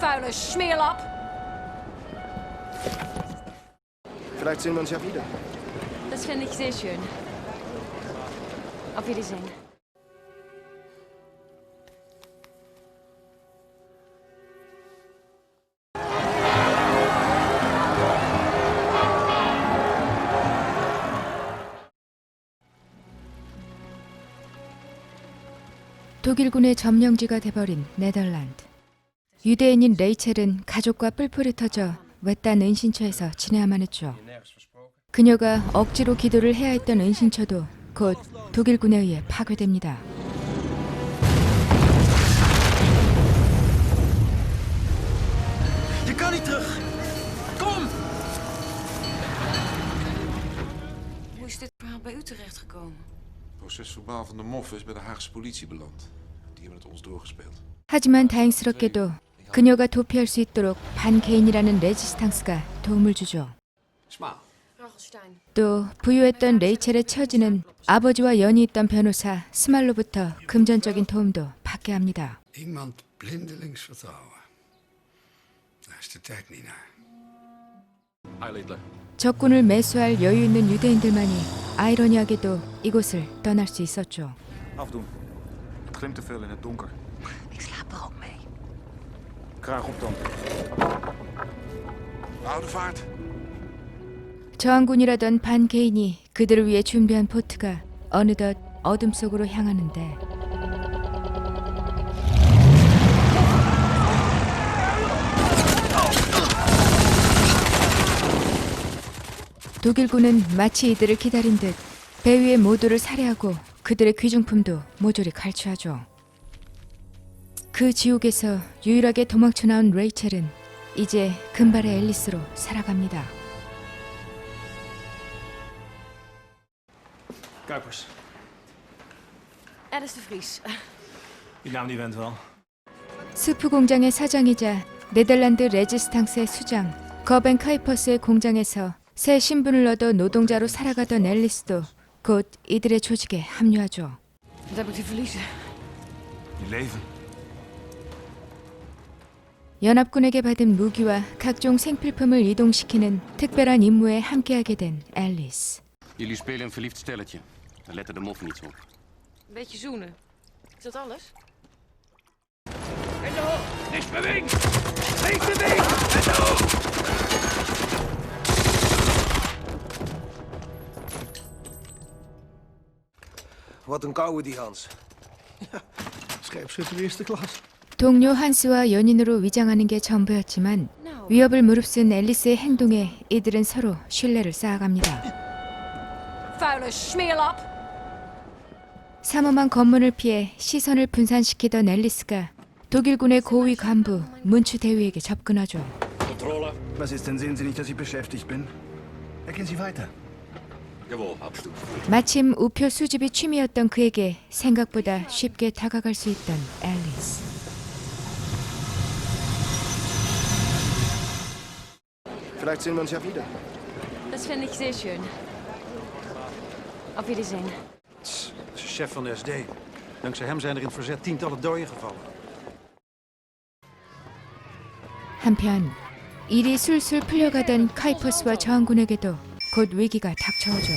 Vuile smeerlap. Vielleicht sehen wir uns ja wieder. Das finde ich sehr schön. Auf Wiedersehen. 독일군의 점령지가 돼버린 네덜란드. 유대인인 레이첼은 가족과 뿔뿔이 터져 외딴 은신처에서 지내야만 했죠. 그녀가 억지로 기도를 해야 했던 은신처도 곧 독일군에 의해 파괴됩니다. Procesverbaal van de Moff is bij de Haagse politie beland. Die hebben het ons doorgespeeld. 하지만 다행스럽게도 그녀가 도피할 수 있도록 반개인이라는 레지스탕스가 도움을 주죠. 또 부유했던 레이첼의 처지는 아버지와 연이 있던 변호사 스말로부터 금전적인 도움도 받게 합니다. Iemand blindelings vertrouwen. Daar is de tijd niet naar. 적군을 매수할 여유 있는 유대인들만이 아이러니하게도 이곳을 떠날 수 있었죠. Afdoen. Het glimt te veel in het donker. Ik slaap er ook mee. Graag op dan. Oude vaart. 저항군이라던 반 개인이 그들을 위해 준비한 포트가 어느덧 어둠 속으로 향하는데 독일군은 마치 이들을 기다린 듯 배 위의 모두를 살해하고 그들의 귀중품도 모조리 갈취하죠. 그 지옥에서 유일하게 도망쳐 나온 레이첼은 이제 금발의 앨리스로 살아갑니다. Kuipers. Alice de Vries. Die wel. 스프 공장의 사장이자 네덜란드 레지스탕스의 수장 거벤 카이퍼스의 공장에서 새 신분을 얻어 노동자로 살아가던 앨리스도 곧 이들의 조직에 합류하죠. 연합군에게 받은 무기와 각종 생필품을 이동시키는 특별한 임무에 함께하게 된 앨리스. Jullie spelen een verliefd stelletje. Daar letten de moffen niet op. Een beetje zoenen. Is dat alles? Wat een koude die Hans. Scherpschutter eerste klas. 동료 한스와 연인으로 위장하는 게 전부였지만 위협을 무릅쓴 앨리스의 행동에 이들은 서로 신뢰를 쌓아갑니다. 삼엄한 검문을 피해 시선을 분산시키던 앨리스가 독일군의 고위 간부 문추 대위에게 접근하죠. Was ist denn? Sehen Sie nicht, dass ich beschäftigt bin? Erkennen Sie weiter. Jawohl, Abstoep. 마침 우표 수집이 취미였던 그에게 생각보다 쉽게 다가갈 수 있던 앨리스. Vielleicht sehen wir uns ja wieder. das finde ich sehr schön. Auf Wiedersehen. Dat is de chef van de SD. Dankzij hem zijn er in het verzet tientallen doden gevallen. 한편 일이 술술 풀려가던 카이퍼스와 저항군에게도 곧 위기가 닥쳐오죠.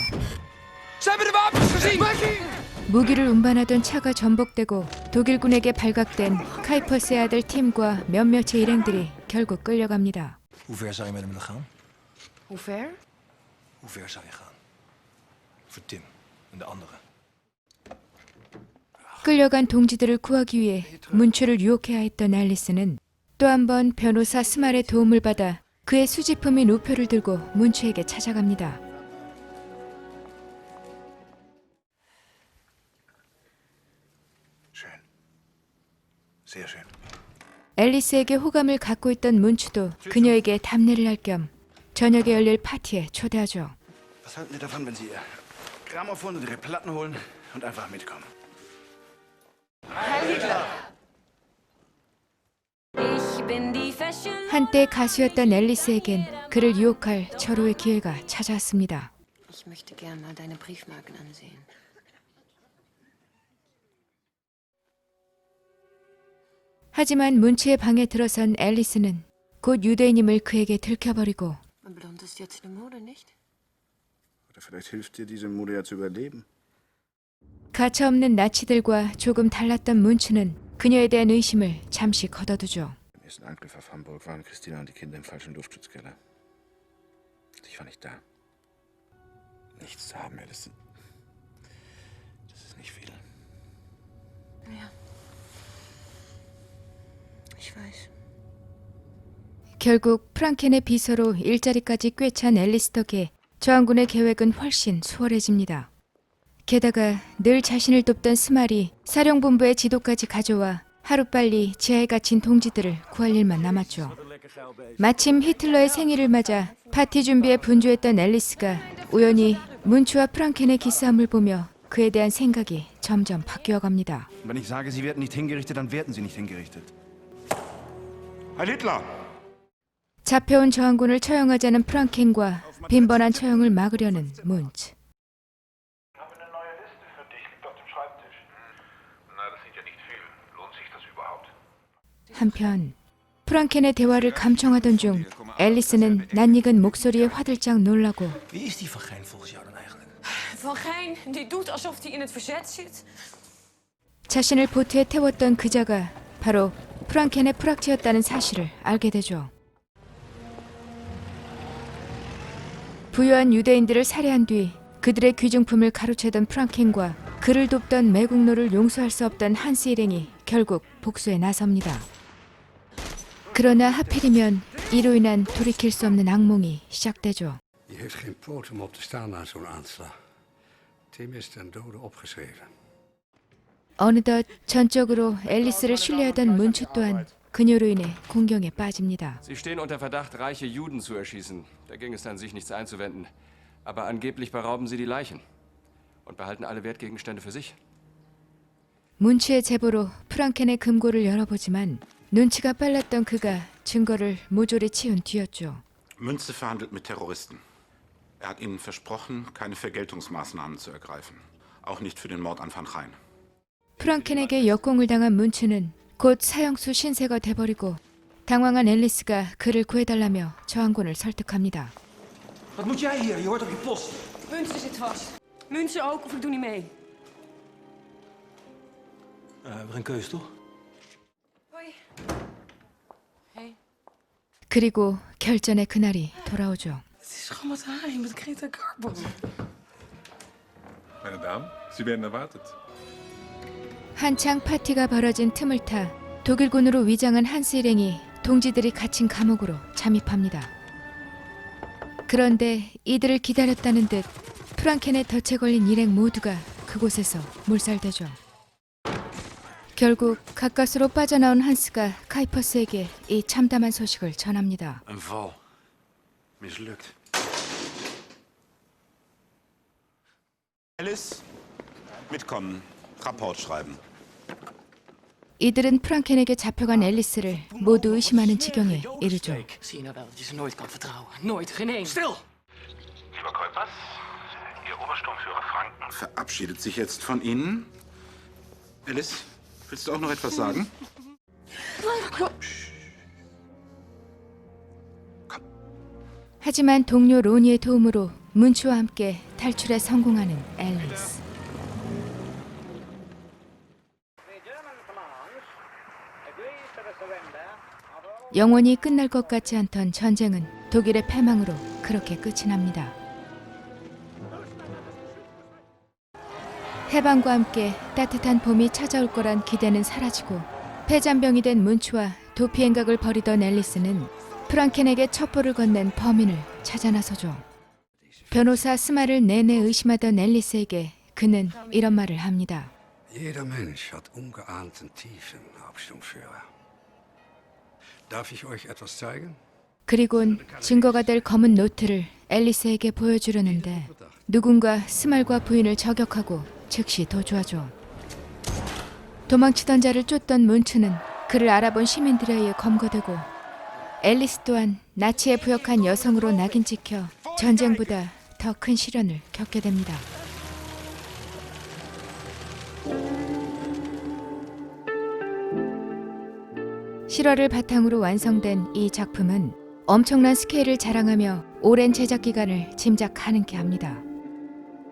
무기를 운반하던 차가 전복되고 독일군에게 발각된 카이퍼스의 아들 팀과 몇몇의 일행들이 결국 끌려갑니다. Hoe ver zou je met hem willen gaan? Hoe ver? Hoe ver zou je gaan? Voor Tim en de anderen. 끌려간 동지들을 구하기 위해 문추를 유혹해야 했던 앨리스는 또 한 번 변호사 스말의 도움을 받아 그의 수집품인 우표를 들고 문추에게 찾아갑니다. Schön. Sehr schön. 앨리스에게 호감을 갖고 있던 문추도 그녀에게 답례를 할 겸 저녁에 열릴 파티에 초대하죠. Was halten Sie davon, wenn Sie Ihr Grammophon und Ihre Platten holen und einfach mitkommen? Ich bin die Fashion. 한때 가수였던 앨리스에겐 그를 유혹할 절호의 기회가 찾아왔습니다. 하지만 문츠의 방에 들어선 앨리스는 곧 유대인임을 그에게 들켜버리고. 가차없는 나치들과 조금 달랐던 문츠는 그녀에 대한 의심을 잠시 걷어두죠. Ersten Angriff auf Hamburg waren Christina und die Kinder im falschen Luftschutzkeller. Ich war nicht da. Nichts zu haben, Alison. Das ist nicht viel. Ja. Ich weiß. 결국 프랑켄의 비서로 일자리까지 꿰찬 앨리스 덕에 저항군의 계획은 훨씬 수월해집니다. 게다가 늘 자신을 돕던 스말이 사령본부의 지도까지 가져와 하루빨리 지하에 갇힌 동지들을 구할 일만 남았죠. 마침 히틀러의 생일을 맞아 파티 준비에 분주했던 앨리스가 우연히 문추와 프랑켄의 기싸움을 보며 그에 대한 생각이 점점 바뀌어 갑니다. Wenn ich sage, sie werden nicht hingerichtet, dann werden sie nicht hingerichtet. Heil Hitler! 잡혀온 저항군을 처형하자는 프랑켄과 빈번한 처형을 막으려는 문츠. habe eine neue Liste für dich, liegt auf dem Schreibtisch. Na, das sind ja nicht viel. Lohnt sich das überhaupt? 한편 프랑켄의 대화를 감청하던 중 앨리스는 낯익은 목소리에 화들짝 놀라고 Wie ist die Van Gijn volgens jou dan eigenlijk? Van Gijn, die doet alsof hij in het verzet zit. 자신을 보트에 태웠던 그자가 바로 프랑켄의 프락치였다는 사실을 알게 되죠. 부유한 유대인들을 살해한 뒤 그들의 귀중품을 가로채던 프랑켄과 그를 돕던 매국노를 용서할 수 없던 한스 일행이 결국 복수에 나섭니다. 그러나 하필이면 이로 인한 돌이킬 수 없는 악몽이 시작되죠. Je heeft geen poot om op te staan na zo'n aanslag. Tim is ten dode opgeschreven. 어느덧 전적으로 앨리스를 신뢰하던 문추 또한 그녀로 인해 공경에 빠집니다. Sie stehen unter Verdacht, reiche Juden zu erschießen. Dagegen ist an sich nichts einzuwenden. Aber angeblich berauben sie die Leichen und behalten alle Wertgegenstände für sich. 문추의 제보로 프랑켄의 금고를 열어보지만 눈치가 빨랐던 그가 증거를 모조리 치운 뒤였죠. Münze verhandelt mit Terroristen. Er hat ihnen versprochen, keine Vergeltungsmaßnahmen zu ergreifen. Auch nicht für den Mord an Van Rijn. 프랑켄에게 역공을 당한 문추는 곧 사형수 신세가 돼버리고 당황한 앨리스가 그를 구해달라며 저항군을 설득합니다. Wat moet jij hier? Je hoort op je post. Münze zit vast. Münze ook, of ik doe niet mee. Uh, we hebben geen keuze, toch? 그리고 결전의 그날이 돌아오죠. Het is gewoon wat haring met Greta Garbo. Meine Damen, Sie werden erwartet. 한창 파티가 벌어진 틈을 타 독일군으로 위장한 한스 일행이 동지들이 갇힌 감옥으로 잠입합니다. 그런데 이들을 기다렸다는 듯 프랑켄의 덫에 걸린 일행 모두가 그곳에서 몰살되죠. 결국 가까스로 빠져나온 한스가 카이퍼스에게 이 참담한 소식을 전합니다. Een val. Mislukt. Alice, mitkommen. Rapport schreiben. 이들은 프랑켄에게 잡혀간 앨리스를 모두 의심하는 지경에 이르죠. Zie je nou wel dat je ze nooit kan vertrouwen. Nooit, geen één. Stil! Lieber Kolpers, Ihr Obersturmführer Franken. Verabschiedet sich jetzt von Ihnen. Alice, willst du auch noch etwas sagen? 하지만 동료 로니의 도움으로 문추와 함께 탈출에 성공하는 앨리스. 영원히 끝날 것 같지 않던 전쟁은 독일의 패망으로 그렇게 끝이 납니다. 해방과 함께 따뜻한 봄이 찾아올 거란 기대는 사라지고 폐잔병이 된 문추와 도피 행각을 벌이던 앨리스는 프랑켄에게 첩보를 건넨 범인을 찾아 나서죠. 변호사 스마를 내내 의심하던 앨리스에게 그는 이런 말을 합니다. Jeder Mensch hat ungeahnten Tiefen, Hauptsturmführer. Darf ich euch etwas zeigen? 그리곤 증거가 될 검은 노트를 앨리스에게 보여주려는데 누군가 스말과 부인을 저격하고 즉시 도주하죠. 도망치던 자를 쫓던 문츠는 그를 알아본 시민들에 의해 검거되고 앨리스 또한 나치에 부역한 여성으로 낙인 찍혀 전쟁보다 더 큰 시련을 겪게 됩니다. 실화를 바탕으로 완성된 이 작품은 엄청난 스케일을 자랑하며 오랜 제작 기간을 짐작 가능케 합니다.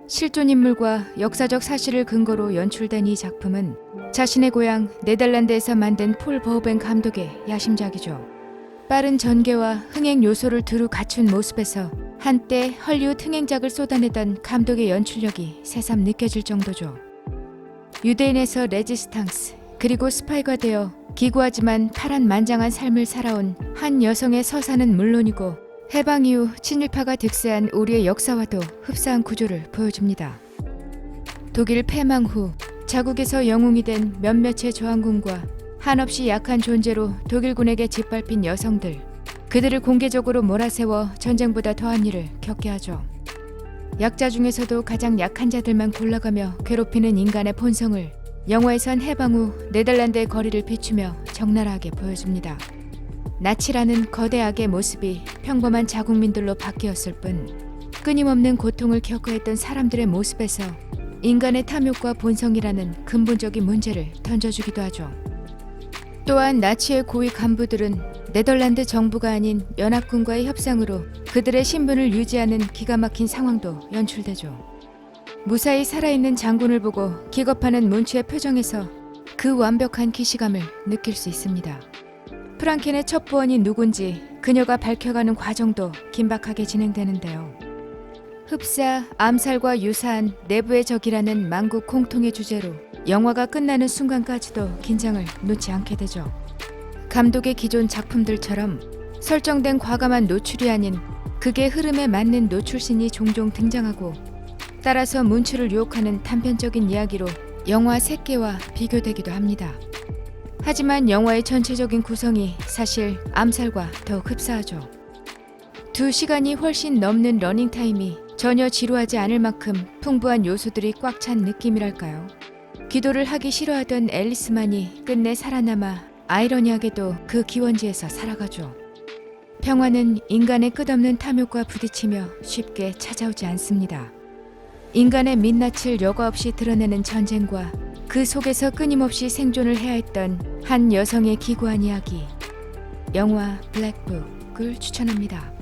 실존 인물과 역사적 사실을 근거로 연출된 이 작품은 자신의 고향 네덜란드에서 만든 폴 버벤 감독의 야심작이죠. 빠른 전개와 흥행 요소를 두루 갖춘 모습에서 한때 헐리우드 흥행작을 쏟아내던 감독의 연출력이 새삼 느껴질 정도죠. 유대인에서 레지스탕스 그리고 스파이가 되어 기구하지만 파란 만장한 삶을 살아온 한 여성의 서사는 물론이고 해방 이후 친일파가 득세한 우리의 역사와도 흡사한 구조를 보여줍니다. 독일 패망 후 자국에서 영웅이 된 몇몇의 저항군과 한없이 약한 존재로 독일군에게 짓밟힌 여성들 그들을 공개적으로 몰아세워 전쟁보다 더한 일을 겪게 하죠. 약자 중에서도 가장 약한 자들만 골라가며 괴롭히는 인간의 본성을 영화에선 해방 후 네덜란드의 거리를 비추며 적나라하게 보여줍니다. 나치라는 거대 악의 모습이 평범한 자국민들로 바뀌었을 뿐 끊임없는 고통을 겪어했던 사람들의 모습에서 인간의 탐욕과 본성이라는 근본적인 문제를 던져주기도 하죠. 또한 나치의 고위 간부들은 네덜란드 정부가 아닌 연합군과의 협상으로 그들의 신분을 유지하는 기가 막힌 상황도 연출되죠. 무사히 살아있는 장군을 보고 기겁하는 문치의 표정에서 그 완벽한 기시감을 느낄 수 있습니다. 프랑켄의 첩보원이 누군지 그녀가 밝혀가는 과정도 긴박하게 진행되는데요. 흡사, 암살과 유사한 내부의 적이라는 만국 공통의 주제로 영화가 끝나는 순간까지도 긴장을 놓지 않게 되죠. 감독의 기존 작품들처럼 설정된 과감한 노출이 아닌 극의 흐름에 맞는 노출신이 종종 등장하고 따라서 문추를 유혹하는 단편적인 이야기로 영화 새끼와 비교되기도 합니다. 하지만 영화의 전체적인 구성이 사실 암살과 더욱 흡사하죠. 두 시간이 훨씬 넘는 러닝타임이 전혀 지루하지 않을 만큼 풍부한 요소들이 꽉 찬 느낌이랄까요. 기도를 하기 싫어하던 앨리스만이 끝내 살아남아 아이러니하게도 그 기원지에서 살아가죠. 평화는 인간의 끝없는 탐욕과 부딪히며 쉽게 찾아오지 않습니다. 인간의 민낯을 여과 없이 드러내는 전쟁과 그 속에서 끊임없이 생존을 해야 했던 한 여성의 기구한 이야기. 영화 블랙북을 추천합니다.